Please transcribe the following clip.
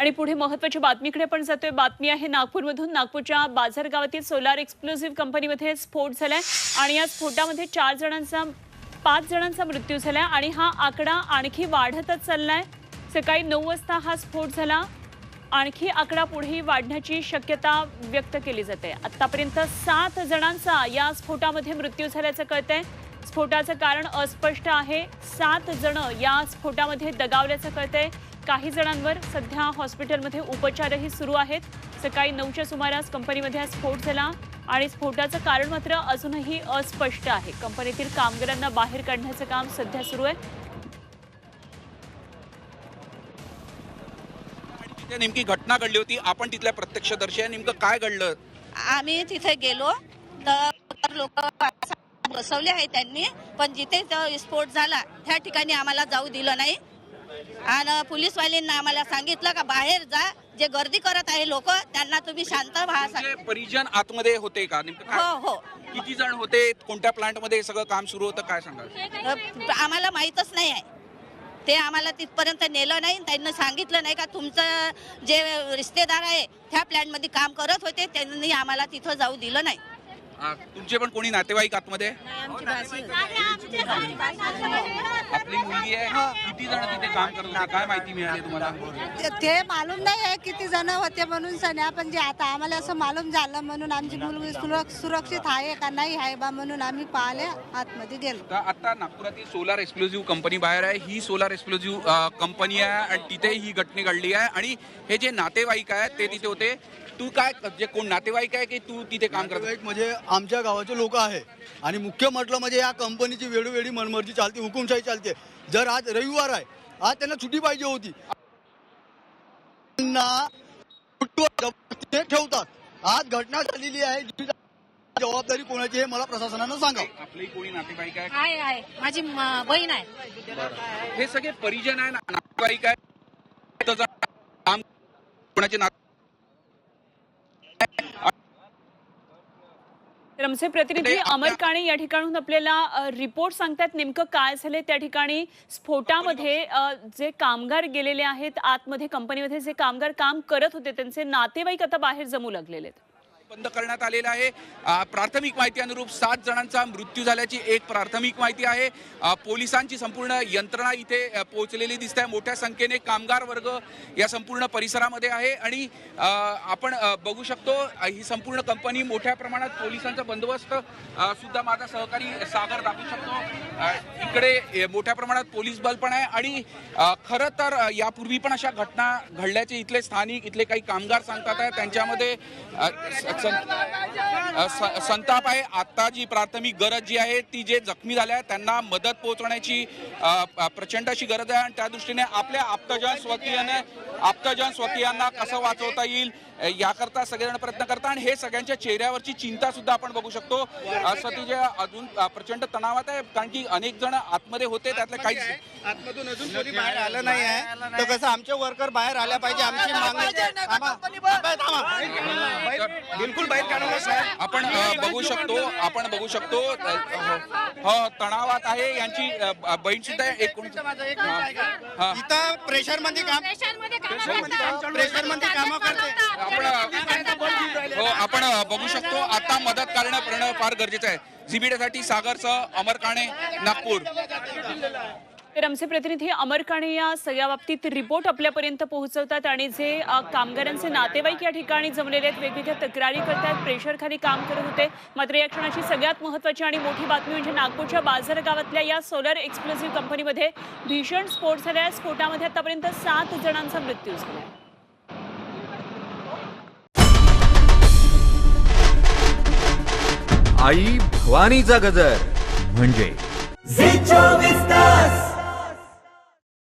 आणि पुढे महत्वाची बातमीकडे पण जातोय. बातमी आहे नागपूरमधून. नागपूरच्या बाजार गावातील सोलार एक्सप्लोसिव्ह कंपनीमध्ये स्फोट झालाय आणि या स्फोटामध्ये चार जणांचा पाच जणांचा मृत्यू झालाय आणि हा आकडा आणखी वाढतच चाललाय. सकाळी नऊ वाजता हा स्फोट झाला. आणखी आकडा पुढेही वाढण्याची शक्यता व्यक्त केली जाते. आतापर्यंत सात जणांचा या स्फोटामध्ये मृत्यू झाल्याचं कळतंय. स्फोटाचं कारण अस्पष्ट आहे. सात जण या स्फोटामध्ये दगावल्याचं कळतंय. काही जणांवर सध्या हॉस्पिटलमध्ये उपचारही सुरू आहेत. सकाळी नऊच्या सुमारास कंपनीमध्ये हा स्फोट झाला आणि स्फोटाचं कारण मात्र अजूनही अस्पष्ट आहे. कंपनीतील कामगारांना बाहेर काढण्याचं काम सध्या सुरू आहे. नेमकी घटना घडली होती. आपण तिथल्या प्रत्यक्षदर्शी आहे. नेमकं काय घडलं? आम्ही तिथे गेलो. तर लोक बसवले आहे त्यांनी. पण जिथे स्फोट झाला त्या ठिकाणी आम्हाला जाऊ दिलं नाही. आणि पोलीसवाल्यांना आम्हाला सांगितलं का बाहेर जा जे गर्दी करत आहे लोक त्यांना तुम्ही शांत व्हा. परिजन आतमध्ये होते का? नेमकं हो काय? हो किती जण होते? कोणत्या प्लांटमध्ये सगळं काम सुरू होतं? काय सांगाल? तर आम्हाला माहीतच नाही आहे. ते आम्हाला तिथपर्यंत नेलं नाही त्यांनी सांगितलं नाही का तुमचं जे रिश्तेदार आहे त्या प्लॅनमध्ये काम करत होते त्यांनी आम्हाला तिथं जाऊ दिलं नाही. आ, तुमचे पण कोणी नातेवाईक आतमध्ये? आपली मुलगी आहे. किती जण तिथे काम करत होते? काय माहिती मिळाली तुम्हाला? ते- ते मालूम नाही आहे किती जण होते म्हणून सन्या पण जे आता आम्हाला असं मालूम झालं म्हणून आमची मुलगी सुरक- सुरक्षित आहे का नाही आहे बा म्हणून आम्ही पाहिले आतमध्ये गेलो. तर आता नागपुरातील सोलार एक्सप्लोजिव्ह कंपनी बाहेर आहे. ही सोलार एक्सप्लोजिव्ह कंपनी आहे आणि तिथे ही घटना घडली आहे. आणि हे जे नातेवाईक आहेत ते तिथे होते. तू काय जे कोण नातेवाईक आहे की तू तिथे काम करत? एक म्हणजे आमच्या गावाचे लोक आहे. आणि मुख्य म्हटलं म्हणजे या कंपनीची वेळोवेळी मनमर्जी चालते हुकुमशाही चालते. जर आज रविवार आहे आज त्यांना सुट्टी पाहिजे होती. ठेवतात. आज घटना झालेली आहे जबाबदारी कोणाची हे मला प्रशासनानं सांगा. आपले कोणी नातेवाईक आहे? आहे आहे माझी म- बहीण आहे. हे सगळे परिजन आहे ना- नातेवाईक आहे. काम कोणाचे नाते आमचे प्रतिनिधी अमर काणे या ठिकाणून आपल्याला रिपोर्ट सांगतात. नेमकं काय झालंय त्या ठिकाणी? स्फोटामध्ये जे कामगार गेलेले आहेत आतमध्ये कंपनीमध्ये जे कामगार काम करत होते त्यांचे नातेवाईक आता बाहेर जमू लागलेले आहेत. बंद करण्यात आलेला आहे. प्राथमिक माहिती अनुरूप सात जणांचा मृत्यू झाल्याची एक प्राथमिक माहिती आहे. पोलिसांची संपूर्ण यंत्रणा इथे पोहोचलेली दिसते. आहे मोठ्या संख्येने कामगार वर्ग या संपूर्ण परिसरामध्ये आहे. आणि आपण बघू शकतो ही संपूर्ण कंपनी मोठ्या प्रमाणात पोलिसांचा बंदोबस्त सुद्धा माझा सहकारी सागर दाखवू शकतो. इकडे मोठ्या प्रमाणात पोलीस बल पण आहे. आणि खरं तर यापूर्वी पण अशा घटना घडल्याचे इथले स्थानिक इथले काही कामगार सांगतात आहे. त्यांच्यामध्ये संताप आहे. आता जी प्राथमिक गरज जी आहे ती जे जखमी झाल्या आहेत त्यांना मदत पोहोचवण्याची प्रचंड अशी गरज आहे. आणि त्या दृष्टीने आपल्या आप्तजन स्वकीयाने आप्तजन स्वकीयांना कसं वाचवता येईल याकरता सगळेजण प्रयत्न करतात. आणि हे सगळ्यांच्या चेहऱ्यावरची चिंता सुद्धा आपण बघू शकतो. अ, सतीजे अजून प्रचंड तणावात आहे. कारण की अनेक जण आतमध्ये होते त्यातले काही आतमधून अजून कोणी बाहेर आलं नाही आहे. तर कसं आमचे वर्कर बाहेर आल्या पाहिजे. आमची मागणी. बिलकुल बाहेर काढा साहेब. आपण अ, बघू शकतो आपण बघू शकतो. अ, हो तणावात आहे यांची अ, बहीण सुद्धा आहे. एक कोणी हा. इथं प्रेशरमध्ये काम प्रेशरमध्ये काम करते. आपण हो आपण अ, बघू शकतो. आता मदत करणं करणं फार गरजेचं आहे. सीबीडीसाठी सागरसह अमर काणे नागपूर. तर आमचे प्रतिनिधी अमर काणे या सगळ्या बाबतीत रिपोर्ट आपल्यापर्यंत पोहोचवतात आणि जे कामगारांचे नातेवाईक या ठिकाणी जमलेले आहेत वेगवेगळ्या तक्रारी करतात प्रेशर खाली काम करत होते. मात्र या क्षणाची सगळ्यात महत्वाची आणि मोठी बातमी म्हणजे नागपूरच्या बाजार गावातल्या या सोलर एक्सप्लोसिव्ह कंपनीमध्ये भीषण स्फोट झाला. आहे स्फोटामध्ये आतापर्यंत सात जणांचा मृत्यू झाला. आई भवानीचा गजर म्हणजे झी चोवीस तास.